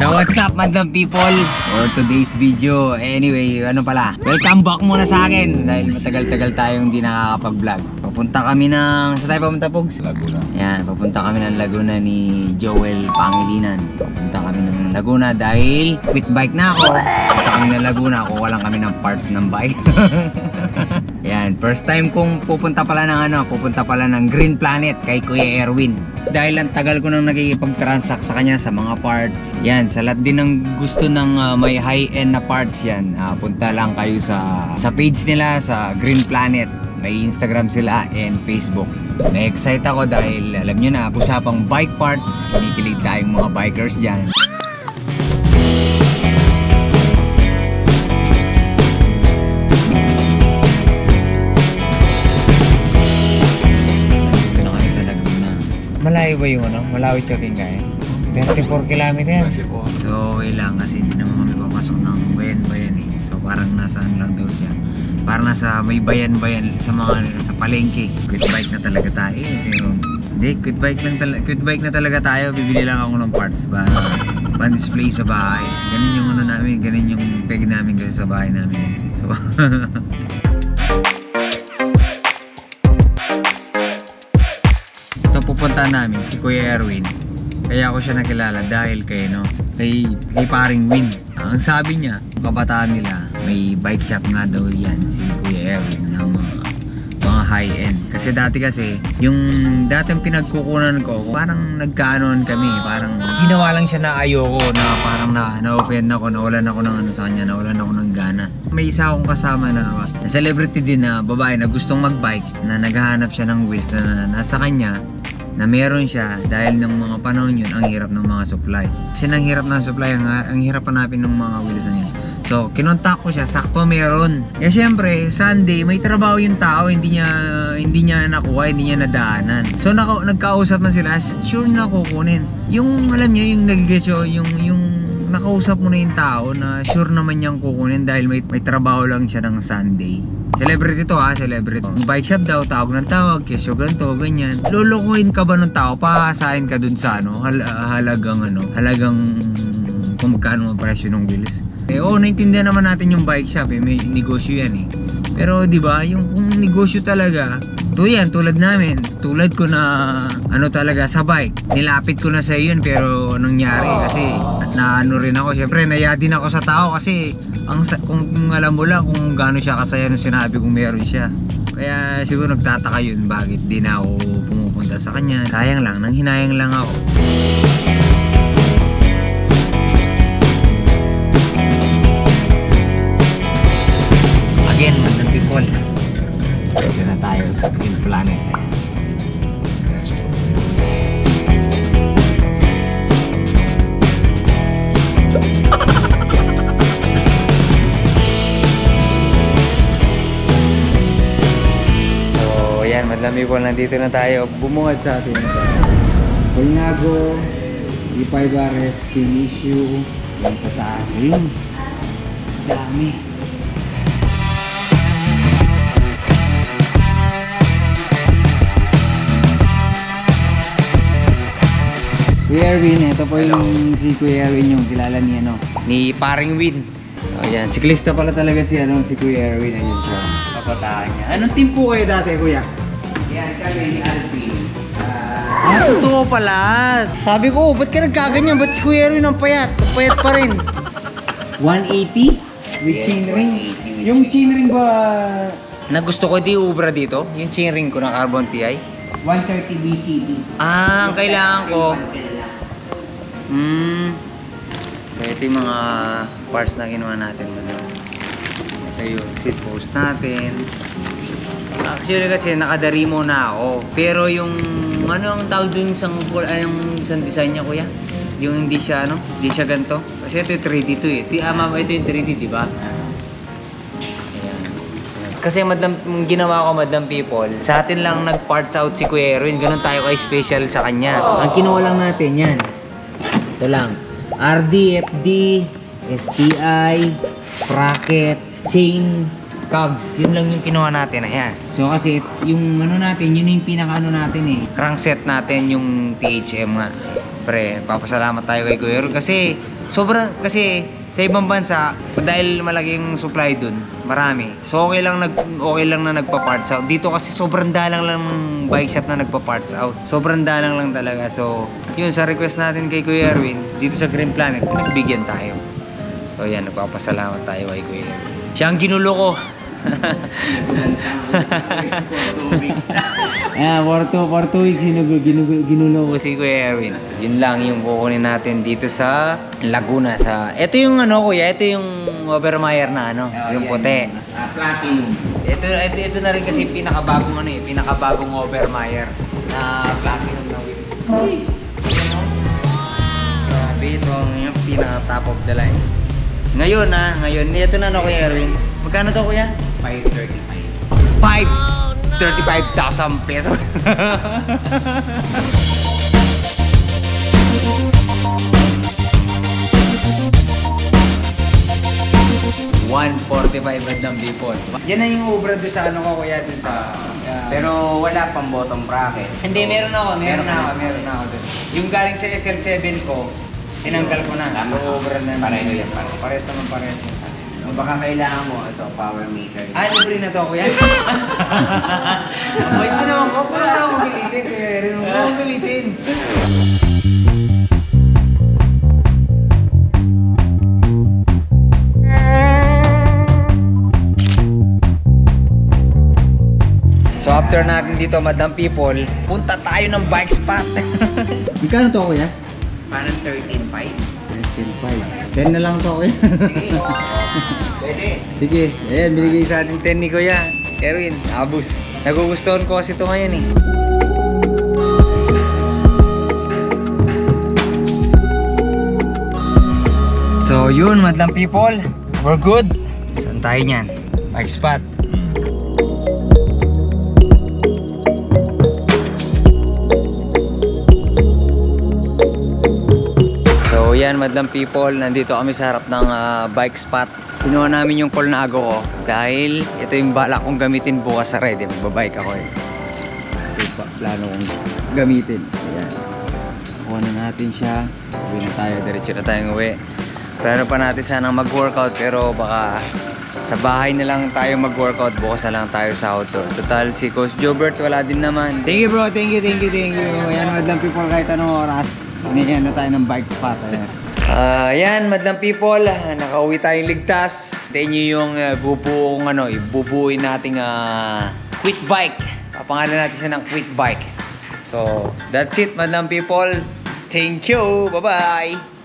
So what's up madam people? For today's video, anyway, ano pala, welcome back muna sa akin dahil matagal-tagal tayong hindi nakakapag-vlog. Papunta kami ng, saan tayo papunta Pogs? Laguna. Yan, papunta kami ng Laguna ni Joel Pangilinan. Papunta kami ng Laguna dahil quit bike na ako. Papunta kami ng Laguna, kuha lang kami ng parts ng bike. Yan, first time kong pupunta pala ng ano, pupunta pala ng Green Planet kay Kuya Erwin. Dahil ang tagal ko nang nakikipag-transact sa kanya sa mga parts. Yan, sa lahat din ng gusto ng ah, may high-end na parts yan, ah, punta lang kayo sa sa page nila sa Green Planet. May Instagram sila and Facebook. Na-excite ako dahil alam nyo na, usapang bike parts, kinikilig tayong mga bikers dyan. Malayo ba yung ano? Malawi choking kaya? 34 kilometers. So, okay kasi hindi naman kami papasok ng bayan-bayan eh. So, parang nasaan lang daw siya. Parang nasa may bayan-bayan sa mga sa palengke. Quit bike na talaga tayo eh. Pero, hindi, quit bike lang talaga, quit bike na talaga tayo. Bibili lang ako ng parts para pan-display sa bahay. Ganun yung ano namin, ganun yung peg namin kasi sa bahay namin. So, Ito pupunta namin si Kuya Erwin. Kaya ako siya nakilala dahil kay no, kay, kay paring Win. Ang sabi niya, kabataan nila, may bike shop nga daw yan si Kuya Erwin ng mga, mga high-end. Kasi dati kasi, yung dating pinagkukunan ko, parang nagkaanon kami, parang ginawa lang siya na ayoko, na parang na, na-offend ako, nawalan ako ng ano sa kanya, nawalan ako ng gana. May isa akong kasama na, na celebrity din na babae na gustong magbike, na naghahanap siya ng wheels na, na nasa kanya, na meron siya dahil ng mga panahon yun ang hirap ng mga supply. Kasi nang hirap ng supply, ang, ang hirap hanapin ng mga wheels na yun. So, kinontak ko siya, sakto meron. Kaya syempre, Sunday, may trabaho yung tao, hindi niya hindi niya nakuha, hindi niya nadaanan. So, naka, nagkausap na sila, sure na kukunin. Yung, alam niyo, yung nagigesyo, yung, yung nakausap mo na yung tao na sure naman niyang kukunin dahil may, may trabaho lang siya ng Sunday. Celebrity to ha, celebrity. Bike shop daw, tawag ng tawag, kesyo ganito, ganyan. Lulukuhin ka ba ng tao? Paasahin ka dun sa ano, hal- halagang ano, halagang kung magkano ang presyo ng wheels. Eh, oo, naintindihan naman natin yung bike shop eh, may negosyo yan eh. Pero 'di ba, yung kung negosyo talaga, to yan tulad namin, tulad ko na ano talaga sa bike. Nilapit ko na sa yun pero nangyari kasi na ano rin ako, syempre naya din ako sa tao kasi ang kung, kung alam mo lang kung gaano siya kasaya nung sinabi kong meron siya. Kaya siguro nagtataka yun bakit di na ako pumupunta sa kanya. Sayang lang, nang hinayang lang ako. Planet. So, yan, madlang people, nandito na tayo. Bumungad sa atin. E5 RS, Team Issue, yan sa taas. Yun. Dami. Kuya Erwin, ito po yung si Kuya Erwin yung kilala ni ano, ni Paring Win. So yan, siklista pala talaga si ano, si Kuya Erwin ayun siya. Kabataan niya. Anong team po kayo dati, Kuya? Yan kami ni Alvin. Ah, totoo pala. Sabi ko, ba't ka nagkaganyan? Ba't si Kuya Erwin ang payat? Ang Payat pa rin. 180 with chainring. Yung chainring ba na gusto ko di ubra dito? Yung chainring ko ng Carbon TI? 130 BCD. Ah, ang kailangan ko. Hmm. So ito yung mga parts na ginawa natin. Ito yung seat post natin. Actually kasi nakadarimo na ako. Pero yung ano ang tawag dun isang yung isang design niya kuya? Yung hindi siya ano, hindi siya ganito. Kasi ito yung 3D to eh. Di, ah, mama, ito yung 3D, di ba? Kasi madam, ginawa ko madam people, sa atin lang nag-parts out si Kuya Erwin, ganun tayo kay special sa kanya. Ang kinuha lang natin yan. Ito lang. RD, FD, STI, sprocket, chain, cogs. Yun lang yung kinuha natin. Ayan. So kasi yung ano natin, yun yung pinaka ano natin eh. Crankset natin yung THM nga. Pre, papasalamat tayo kay Kuya kasi sobra kasi sa ibang bansa dahil malaking supply dun, marami. So okay lang nag okay lang na nagpa-parts out. Dito kasi sobrang dalang lang ng bike shop na nagpa-parts out. Sobrang dalang lang talaga. So, yun sa request natin kay Kuya Erwin dito sa Green Planet, nagbigyan tayo. So yan, nagpapasalamat tayo kay Kuya Erwin. Siya ang ginulo ko. Two weeks. Ah, for two, for two weeks ginulo, ginulo, ginulo ko si Kuya Erwin. Yun lang yung kukunin natin dito sa Laguna. Sa, ito yung ano kuya, ito yung Obermeyer na ano, Oh, yung puti. ah, platinum. Ito, ito, ito na rin kasi pinakabagong ano eh, pinakabagong Obermeyer na platinum na wheels. Grabe, ito ang yung pinaka top of the line. Ngayon na, ngayon, ito na no Kuya Erwin. Magkano to kuya? 535. 5 35,000 pesos. One forty-five ng bipon. Yan na yung ubra doon sa ano ko kuya doon sa... uh, Pero wala pang bottom bracket. hindi, meron ako, meron Meron na ako, meron na ako doon. Yung galing sa SL7 ko, tinanggal ko na. Tama. So, ubra na. Pareho yan, pareho. Pareho naman pareho. Kung baka kailangan mo, ito, power meter. Ah, libre na to, kuya. Bait mo naman ko. Wala na akong pilitin, kuya. Rin mo akong pilitin. So after natin dito, Madam People, punta tayo ng bike spot. Magkano to, kuya? Parang 13.5. 13.5. 10 na lang to, kuya. Sige. Pwede. Sige, ayan, binigay sa ating 10 ni Kuya. Erwin, abus. Nagugustuhan ko kasi ito ngayon eh. So yun, madlang people. We're good. Saan tayo niyan? Bike spot. So yan madlang people, nandito kami sa harap ng ah, bike spot. Kinuha namin yung Colnago ko dahil ito yung bala kong gamitin bukas sa ride. Magbabike ako eh. Ito plano kong gamitin. Ayan. Kuha na natin siya. Uwi na tayo, diretso na tayong uwi. Plano pa natin sanang mag-workout pero baka sa bahay na lang tayo mag-workout. Bukas na lang tayo sa outdoor. Total, si Coach Jobert wala din naman. Thank you bro, thank you, thank you, thank you. Ayan, madlang people kahit anong oras. Binigyan na tayo ng bike spot. Ayan. Ah, yan, madlang people, ah, nakauwi tayong ligtas. Sa inyo yung uh, bubuong ano, ibubuin nating ah, quick bike. Papangalan natin siya ng quick bike. So, that's it, madlang people. Thank you. Bye-bye.